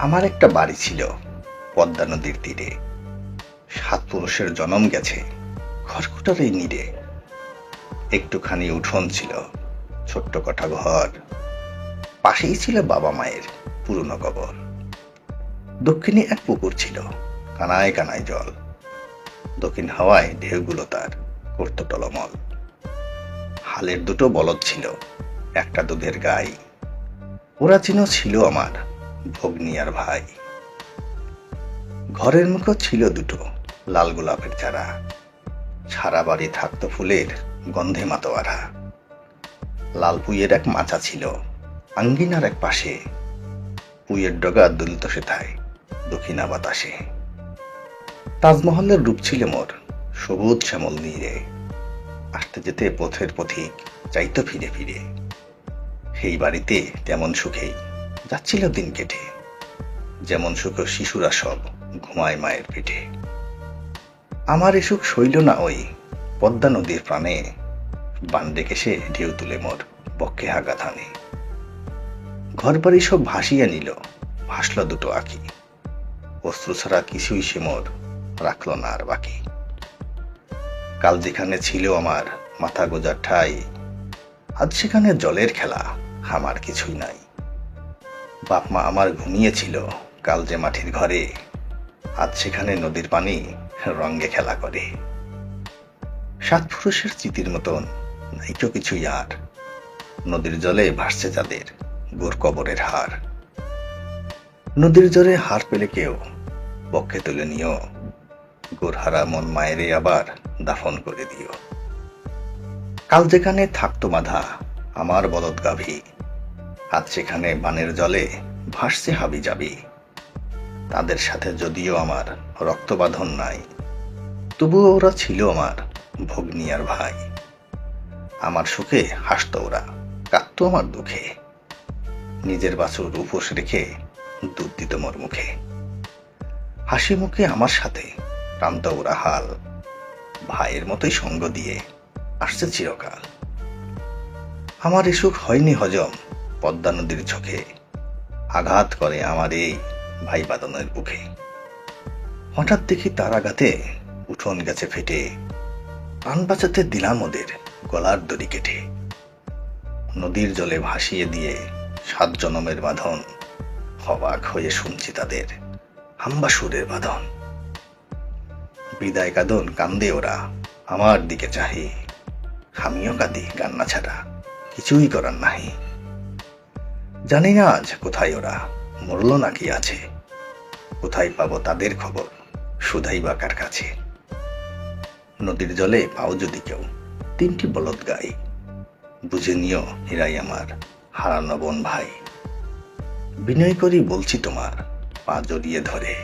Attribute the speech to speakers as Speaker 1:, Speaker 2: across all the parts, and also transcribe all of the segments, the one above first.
Speaker 1: আমার একটা বাড়ি ছিল পদ্মা নদীর তীরে। সাত পুরুষের জন্ম গেছে খড়কুটার এই নীরে। একটুখানি উঠোন ছিল, ছোট্ট কটা ঘর। পাশেই ছিল বাবা মায়ের পুরনো কবর। দক্ষিণে এক পুকুর ছিল, কানায় কানায় জল। দক্ষিণ হাওয়ায় ঢেউগুলো তার করত টলমল হালের দুটো বলদ ছিল, একটা দুধের গাই। ওরা চিন ছিল আমার ভগ্নী আর ভাই। ঘরের মুখও ছিল দুটো, লাল গোলাপের চারা। সারা বাড়ি থাকতো ফুলের গন্ধে মাতোয়ারা। লাল পুইয়ের এক মাচা ছিল, আঙ্গিনার এক পাশে। পুইয়ের ডগা দুলিত সেথায়, দক্ষিণা বাতাসে। তাজমহলের রূপ ছিল মোর, সবুজ শ্যামল নীরে। আসতে যেতে পথের পথিক চাইতো ফিরে ফিরে। সেই বাড়িতে তেমন সুখেই যাচ্ছিল দিন কেটে। যেমন সুখ শিশুরা সব ঘুমায় মায়ের পেটে। আমার এ সুখ সইল না ওই পদ্মা নদীর প্রাণে। বান ডেকে সে ঢেউ তুলে মোর বক্ষে হাগাত হানে। ঘর বাড়ি সব ভাসিয়ে নিল, ভাসল দুটো আঁকি। অস্ত্র ছাড়া কিছুই সে মোর রাখল না আর বাকি। কাল যেখানে ছিল আমার মাথা গোজার ঠাই, আজ সেখানে জলের খেলা, আমার কিছুই নাই। বাপ মা আমার ঘুমিয়েছিল কাল যে মাটির ঘরে, আজ সেখানে নদীর পানি রঙ্গে খেলা করে। সাত পুরুষের চিতির মতন নাইকো কিছুই আর। নদীর জলে ভাসছে যাদের গোর কবরের হার। নদীর জলে হার পেলে কেউ পক্ষে তুলে নিও। গোরহারা মন মায়েরে আবার দাফন করে দিও। কাল যেখানে থাকতো বাধা, আমার বলদ গাভী আজ সেখানে বানের জলে ভাসছে হাবি যাবি তাদের সাথে যদিও আমার রক্তবাঁধন নাই, তবুও ওরা ছিল আমার ভগ্নী আর ভাই। আমার সুখে হাসত ওরা, কাঁদত আমার দুঃখে। নিজের বাছুর উপোস রেখে দুধ দিত মোর মুখে। হাসি মুখে আমার সাথে প্রান্ত ওরা হাল, ভাইয়ের মতোই সঙ্গ দিয়ে আসছে চিরকাল। আমার এ সুখ হয়নি হজম পদ্মা নদীর চোখে আঘাত করে আমার এই ভাই বাদনের বুকে। হঠাৎ দেখি তার আঘাতে উঠোন গেছে ফেটে। প্রাণ বাঁচাতে দিলাম ওদের গলার দড়ি কেটে। নদীর জলে ভাসিয়ে দিয়ে সাত জনমের বাঁধন হবাক হয়ে শুনছি তাদের হাম্বা সুরের বাঁধন। বিদায় কাঁদন কান্দে ওরা আমার দিকে চাহি। আমিও কাঁদি কান্না ছাড়া। কিছুই করার নাহি। জানি না আজ কোথায় ওরা মরল নাকি আছে। কোথায় পাবো তাদের খবর? সুধাই বা কার কাছে? নদীর জলে পাও যদি কেউ, তিনটি বলদ গাই। বুঝে নিও এরাই আমার হারানো বোন ভাই। বিনয় করি বলছি তোমার, পা জড়িয়ে ধরে।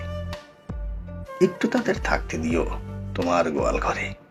Speaker 1: একটু তাদের থাকতে দিও তোমার গোয়াল ঘরে।